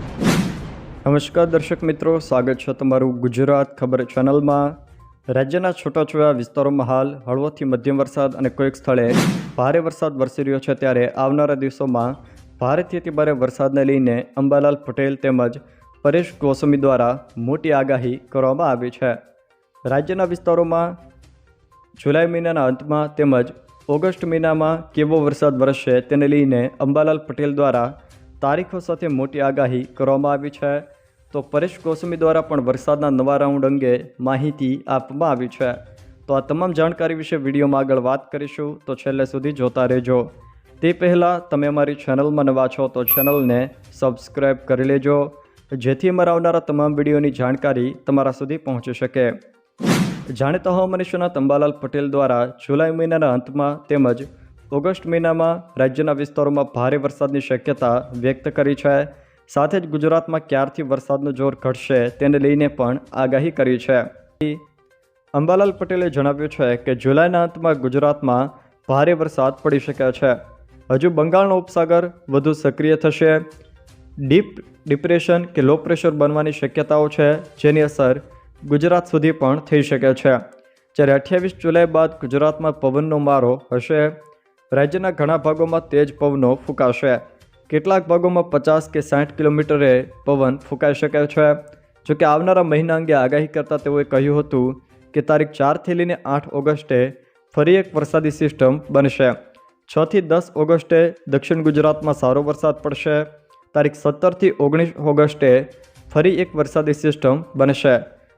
નમસ્કાર દર્શક મિત્રો, સ્વાગત છે તમારું ગુજરાત ખબર ચેનલમાં. રાજ્યના છૂટાછવાયા વિસ્તારોમાં હાલ હળવોથી મધ્યમ વરસાદ અને કોઈક સ્થળે ભારે વરસાદ વરસી રહ્યો છે ત્યારે આવનારા દિવસોમાં ભારેથી અતિ ભારે વરસાદને લઈને અંબાલાલ પટેલ તેમજ પરેશ ગોસ્વામી દ્વારા મોટી આગાહી કરવામાં આવી છે. રાજ્યના વિસ્તારોમાં જુલાઈ મહિનાના અંતમાં તેમજ ઓગસ્ટ મહિનામાં કેવો વરસાદ વરસશે તેને લઈને અંબાલાલ પટેલ દ્વારા તારીખો સાથે મોટી આગાહી કરવામાં આવી છે. તો પરેશ ગોસ્વામી દ્વારા પણ વરસાદના નવા રાઉન્ડ અંગે માહિતી આપવામાં આવી છે. તો આ તમામ જાણકારી વિશે વિડીયોમાં આગળ વાત કરીશું. તો છેલ્લે સુધી જોતા રહેજો. તે પહેલાં તમે અમારી ચેનલમાં નવા છો તો ચેનલને સબસ્ક્રાઈબ કરી લેજો. જેથી અમારા આવનારા તમામ વિડીયોની જાણકારી તમારા સુધી પહોંચી શકે. જાણીતા હવામાન નિષ્ણાત અંબાલાલ પટેલ દ્વારા જુલાઈ મહિનાના અંતમાં તેમજ ઓગસ્ટ મહિનામાં રાજ્યના વિસ્તારોમાં ભારે વરસાદની શક્યતા વ્યક્ત કરી છે. સાથે જ ગુજરાતમાં ક્યારથી વરસાદનું જોર ઘટશે તેને લઈને પણ આગાહી કરી છે. અંબાલાલ પટેલે જણાવ્યું છે કે જુલાઈના અંતમાં ગુજરાતમાં ભારે વરસાદ પડી શકે છે. હજુ બંગાળનો ઉપસાગર વધુ સક્રિય થશે. ડીપ ડિપ્રેશન કે લો પ્રેશર બનવાની શક્યતાઓ છે જેની અસર ગુજરાત સુધી પણ થઈ શકે છે. જ્યારે અઠ્યાવીસ જુલાઈ બાદ ગુજરાતમાં પવનનો મારો હશે. રાજ્યના ઘણા ભાગોમાં તેજ પવનો ફૂંકાશે. કેટલાક ભાગોમાં પચાસ કે સાઠ કિલોમીટરે પવન ફૂંકાઈ શકે છે. જોકે આવનારા મહિના અંગે આગાહી કરતાં તેઓએ કહ્યું હતું કે તારીખ ચારથી લઈને આઠ ઓગસ્ટે ફરી એક વરસાદી સિસ્ટમ બનશે. છથી દસ ઓગસ્ટે દક્ષિણ ગુજરાતમાં સારો વરસાદ પડશે. તારીખ સત્તરથી ઓગણીસ ઓગસ્ટે ફરી એક વરસાદી સિસ્ટમ બનશે.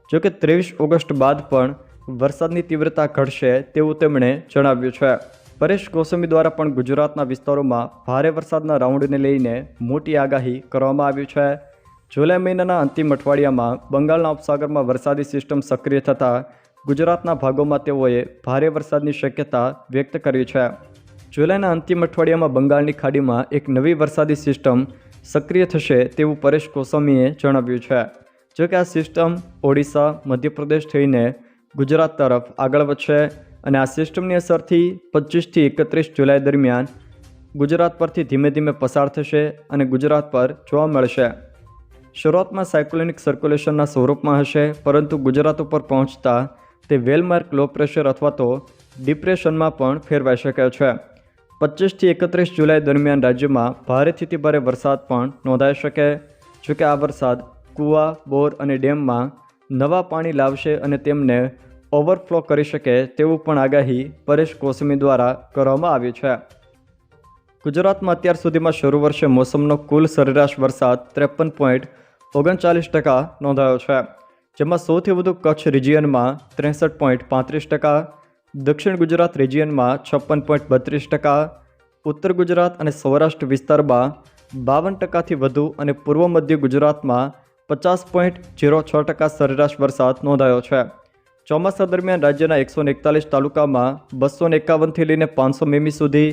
જોકે ત્રેવીસ ઓગસ્ટ બાદ પણ વરસાદની તીવ્રતા ઘટશે તેવું તેમણે જણાવ્યું છે. પરેશ ગોસ્વામી દ્વારા પણ ગુજરાતના વિસ્તારોમાં ભારે વરસાદના રાઉન્ડને લઈને મોટી આગાહી કરવામાં આવી છે. જુલાઈ મહિનાના અંતિમ અઠવાડિયામાં બંગાળના ઉપસાગરમાં વરસાદી સિસ્ટમ સક્રિય થતાં ગુજરાતના ભાગોમાં તેઓએ ભારે વરસાદની શક્યતા વ્યક્ત કરી છે. જુલાઈના અંતિમ અઠવાડિયામાં બંગાળની ખાડીમાં એક નવી વરસાદી સિસ્ટમ સક્રિય થશે તેવું પરેશ ગોસ્વામીએ જણાવ્યું છે. જોકે આ સિસ્ટમ ઓડિશા, મધ્યપ્રદેશ થઈને ગુજરાત તરફ આગળ વધશે. અને આ સિસ્ટમની અસરથી પચીસથી એકત્રીસ જુલાઈ દરમિયાન ગુજરાત પરથી ધીમે ધીમે પસાર થશે અને ગુજરાત પર જોવા મળશે. શરૂઆતમાં સાયક્લોનિક સર્ક્યુલેશનના સ્વરૂપમાં હશે, પરંતુ ગુજરાત ઉપર પહોંચતા તે વેલમાર્ક લો પ્રેશર અથવા તો ડિપ્રેશનમાં પણ ફેરવાઈ શકે છે. પચીસથી એકત્રીસ જુલાઈ દરમિયાન રાજ્યમાં ભારેથી ભારે વરસાદ પણ નોંધાઈ શકે, જોકે આ વરસાદ કૂવા, બોર અને ડેમમાં નવા પાણી લાવશે અને તેમને ઓવરફ્લો કરી શકે તેવું પણ આગાહી પરેશ કોસમી દ્વારા કરવામાં આવી છે. ગુજરાતમાં અત્યાર સુધીમાં શરૂ વર્ષે મોસમનો કુલ સરેરાશ વરસાદ ત્રેપન પોઈન્ટ ઓગણચાલીસ ટકા નોંધાયો છે, જેમાં સૌથી વધુ કચ્છ રિજિયનમાં ત્રેસઠ પોઈન્ટ પાંત્રીસ ટકા, દક્ષિણ ગુજરાત રિજિયનમાં છપ્પન પોઈન્ટ બત્રીસ ટકા, ઉત્તર ગુજરાત અને સૌરાષ્ટ્ર વિસ્તારમાં બાવન ટકાથી વધુ અને પૂર્વ મધ્ય ગુજરાતમાં પચાસ પોઈન્ટ ઝીરો છ ટકા સરેરાશ વરસાદ નોંધાયો છે. ચોમાસા દરમિયાન રાજ્યના એકસો એકતાલીસ તાલુકામાં બસો એકાવનથી લઈને પાંચસો મીમી સુધી,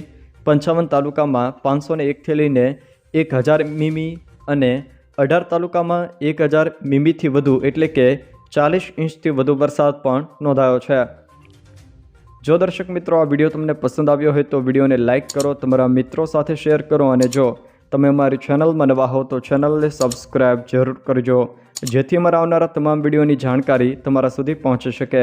પંચાવન તાલુકામાં પાંચસો ને એકથી લઈને એક હજાર મીમી અને અઢાર તાલુકામાં એક હજાર મીમીથી વધુ, એટલે કે ચાલીસ ઇંચથી વધુ વરસાદ પણ નોંધાયો છે. જો દર્શક મિત્રો આ વીડિયો તમને પસંદ આવ્યો હોય તો વિડીયોને લાઇક કરો, તમારા મિત્રો સાથે શેર કરો અને જો તમે અમારી ચેનલમાં નવા હો તો ચેનલને સબસ્ક્રાઈબ જરૂર કરજો, જેથી અમારા આવનારા તમામ વિડીયોની જાણકારી તમારા સુધી પહોંચી શકે.